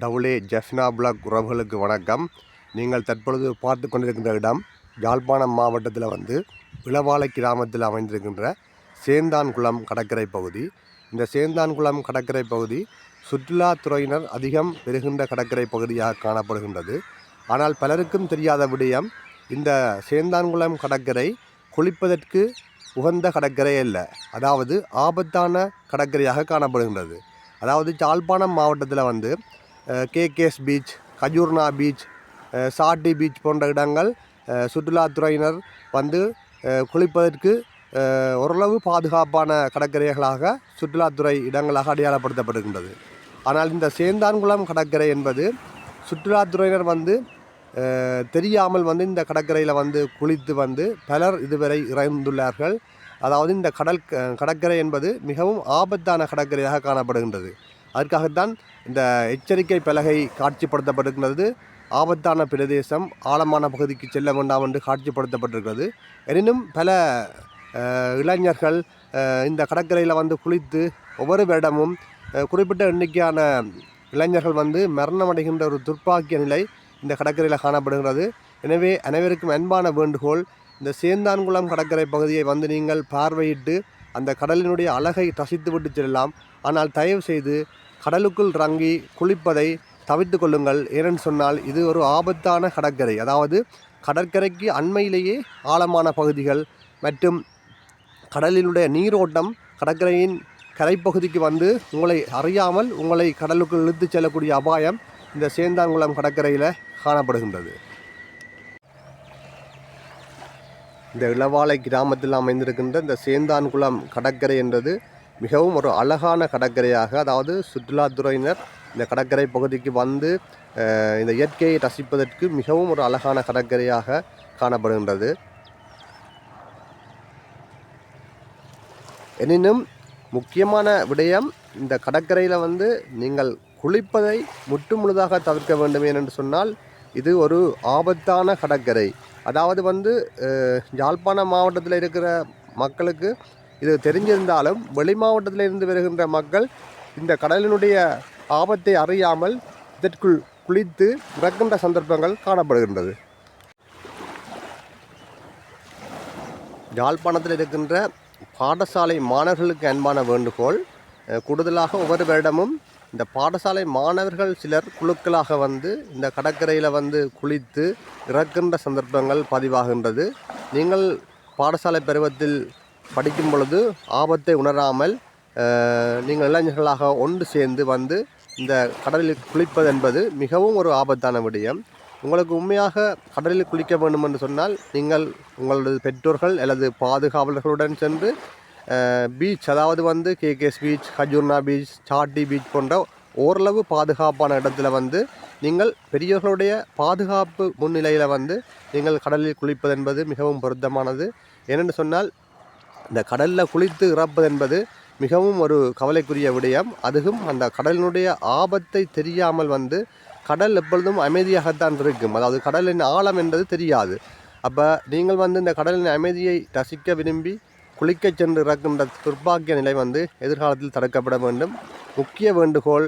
டவுளே Jaffna black உறவுகளுக்கு வணக்கம். நீங்கள் தற்பொழுது பார்த்து கொண்டிருக்கின்ற இடம் யாழ்ப்பாணம் மாவட்டத்தில் வந்து இளவாலை கிராமத்தில் அமைந்திருக்கின்ற சேந்தான்குளம் கடற்கரை பகுதி. இந்த சேந்தான்குளம் கடற்கரை பகுதி சுற்றுலாத்துறையினர் அதிகம் பெறுகின்ற கடற்கரை பகுதியாக காணப்படுகின்றது. ஆனால் பலருக்கும் தெரியாத விடயம் இந்த சேந்தான்குளம் கடற்கரை குளிப்பதற்கு உகந்த கடற்கரை அல்ல. அதாவது ஆபத்தான கடற்கரையாக காணப்படுகின்றது. அதாவது யாழ்ப்பாணம் மாவட்டத்தில் வந்து KKS beach Casuarina beach Chatti beach போன்ற இடங்கள் சுற்றுலாத்துறையினர் வந்து குளிப்பதற்கு ஓரளவு பாதுகாப்பான கடற்கரைகளாக சுற்றுலாத்துறை இடங்களாக அடையாளப்படுத்தப்படுகின்றது. ஆனால் இந்த சேந்தான்குளம் கடற்கரை என்பது சுற்றுலாத்துறையினர் வந்து தெரியாமல் வந்து இந்த கடற்கரையில் வந்து குளித்து வந்து பலர் இதுவரை இறந்துள்ளார்கள். அதாவது இந்த கடல் கடற்கரை என்பது மிகவும் ஆபத்தான கடற்கரையாக காணப்படுகின்றது. அதற்காகத்தான் இந்த எச்சரிக்கை பலகை காட்சிப்படுத்தப்பட்டிருக்கிறது. ஆபத்தான பிரதேசம் ஆழமான பகுதிக்கு செல்ல வேண்டாம் என்று காட்சிப்படுத்தப்பட்டிருக்கிறது. எனினும் பல இளைஞர்கள் இந்த கடற்கரையில் வந்து குளித்து ஒவ்வொரு வருடமும் குறிப்பிட்ட எண்ணிக்கையான இளைஞர்கள் வந்து மரணமடைகின்ற ஒரு துர்ப்பாக்கிய நிலை இந்த கடற்கரையில் காணப்படுகிறது. எனவே அனைவருக்கும் அன்பான வேண்டுகோள் இந்த சேந்தான்குளம் கடற்கரை பகுதியை வந்து நீங்கள் பார்வையிட்டு அந்த கடலினுடைய அழகை ரசித்துவிட்டு செல்லலாம். ஆனால் தயவு செய்து கடலுக்குள் இறங்கி குளிப்பதை தவிர்த்து கொள்ளுங்கள். ஏனென்று சொன்னால் இது ஒரு ஆபத்தான கடற்கரை. அதாவது கடற்கரைக்கு அண்மையிலேயே ஆழமான பகுதிகள் மற்றும் கடலினுடைய நீரோட்டம் கடற்கரையின் கரைப்பகுதிக்கு வந்து உங்களை அறியாமல் உங்களை கடலுக்குள் இழுத்துச் செல்லக்கூடிய அபாயம் இந்த சேந்தாங்குளம் கடற்கரையில் காணப்படுகின்றது. இந்த இளவாலை கிராமத்தில் அமைந்திருக்கின்ற இந்த சேந்தான்குளம் கடற்கரை என்றது மிகவும் ஒரு அழகான கடற்கரையாக அதாவது சுற்றுலாத்துறையினர் இந்த கடற்கரை பகுதிக்கு வந்து இந்த இயற்கையை ரசிப்பதற்கு மிகவும் ஒரு அழகான கடற்கரையாக காணப்படுகின்றது. எனினும் முக்கியமான விடயம் இந்த கடற்கரையில் வந்து நீங்கள் குளிப்பதை முற்று முழுதாக தவிர்க்க வேண்டும் ஏனென்று சொன்னால் இது ஒரு ஆபத்தான கடற்கரை. அதாவது வந்து யாழ்ப்பாண மாவட்டத்தில் இருக்கிற மக்களுக்கு இது தெரிஞ்சிருந்தாலும் வெளி மாவட்டத்தில் இருந்து வருகின்ற மக்கள் இந்த கடலினுடைய ஆபத்தை அறியாமல் இதற்குள் குளித்து இறக்கின்ற சந்தர்ப்பங்கள் காணப்படுகின்றது. யாழ்ப்பாணத்தில் இருக்கின்ற பாடசாலை மாணவர்களுக்கு அன்பான வேண்டுகோள் கூடுதலாக ஒவ்வொரு வருடமும் இந்த பாடசாலை மாணவர்கள் சிலர் குழுக்களாக வந்து இந்த கடற்கரையில் வந்து குளித்து இறக்கின்ற சந்தர்ப்பங்கள் பதிவாகின்றது. நீங்கள் பாடசாலை பருவத்தில் படிக்கும் பொழுது ஆபத்தை உணராமல் நீங்கள் இளைஞர்களாக ஒன்று சேர்ந்து வந்து இந்த கடலில் குளிப்பது என்பது மிகவும் ஒரு ஆபத்தான விடயம். உங்களுக்கு உண்மையாக கடலில் குளிக்க வேண்டும் என்று சொன்னால் நீங்கள் உங்களது பெற்றோர்கள் அல்லது பாதுகாவலர்களுடன் சென்று பீச் அதாவது வந்து KKS beach Casuarina beach Chatti beach போன்ற ஓரளவு பாதுகாப்பான இடத்துல வந்து நீங்கள் பெரியவர்களுடைய பாதுகாப்பு முன்னிலையில் வந்து நீங்கள் கடலில் குளிப்பது என்பது மிகவும் பொருத்தமானது. ஏனென்று சொன்னால் இந்த கடலில் குளித்து இறப்பது என்பது மிகவும் ஒரு கவலைக்குரிய விடயம். அதுவும் அந்த கடலினுடைய ஆபத்தை தெரியாமல் வந்து கடல் எப்பொழுதும் அமைதியாகத்தான் இருக்கும். அதாவது கடலின் ஆழம் என்பது தெரியாது. அப்போ நீங்கள் வந்து இந்த கடலின் அமைதியை ரசிக்க விரும்பி குளிக்கச் சென்று இறக்கின்ற துர்ப்பாக்கிய நிலை வந்து எதிர்காலத்தில் தடுக்கப்பட வேண்டும். முக்கிய வேண்டுகோள்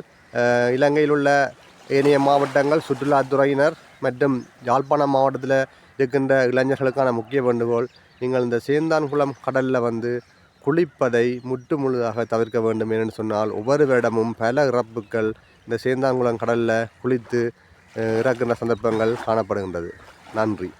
இலங்கையில் உள்ள ஏனைய மாவட்டங்கள் சுற்றுலாத்துறையினர் மற்றும் யாழ்ப்பாணம் மாவட்டத்தில் இருக்கின்ற இளைஞர்களுக்கான முக்கிய வேண்டுகோள். நீங்கள் இந்த சேந்தான்குளம் கடலில் வந்து குளிப்பதை முற்று முழுதாக தவிர்க்க வேண்டும் என்று சொன்னால் ஒவ்வொரு இடமும் பல இறப்புகள் இந்த சேந்தான்குளம் கடலில் குளித்து இறக்கின்ற சந்தர்ப்பங்கள் காணப்படுகின்றது. நன்றி.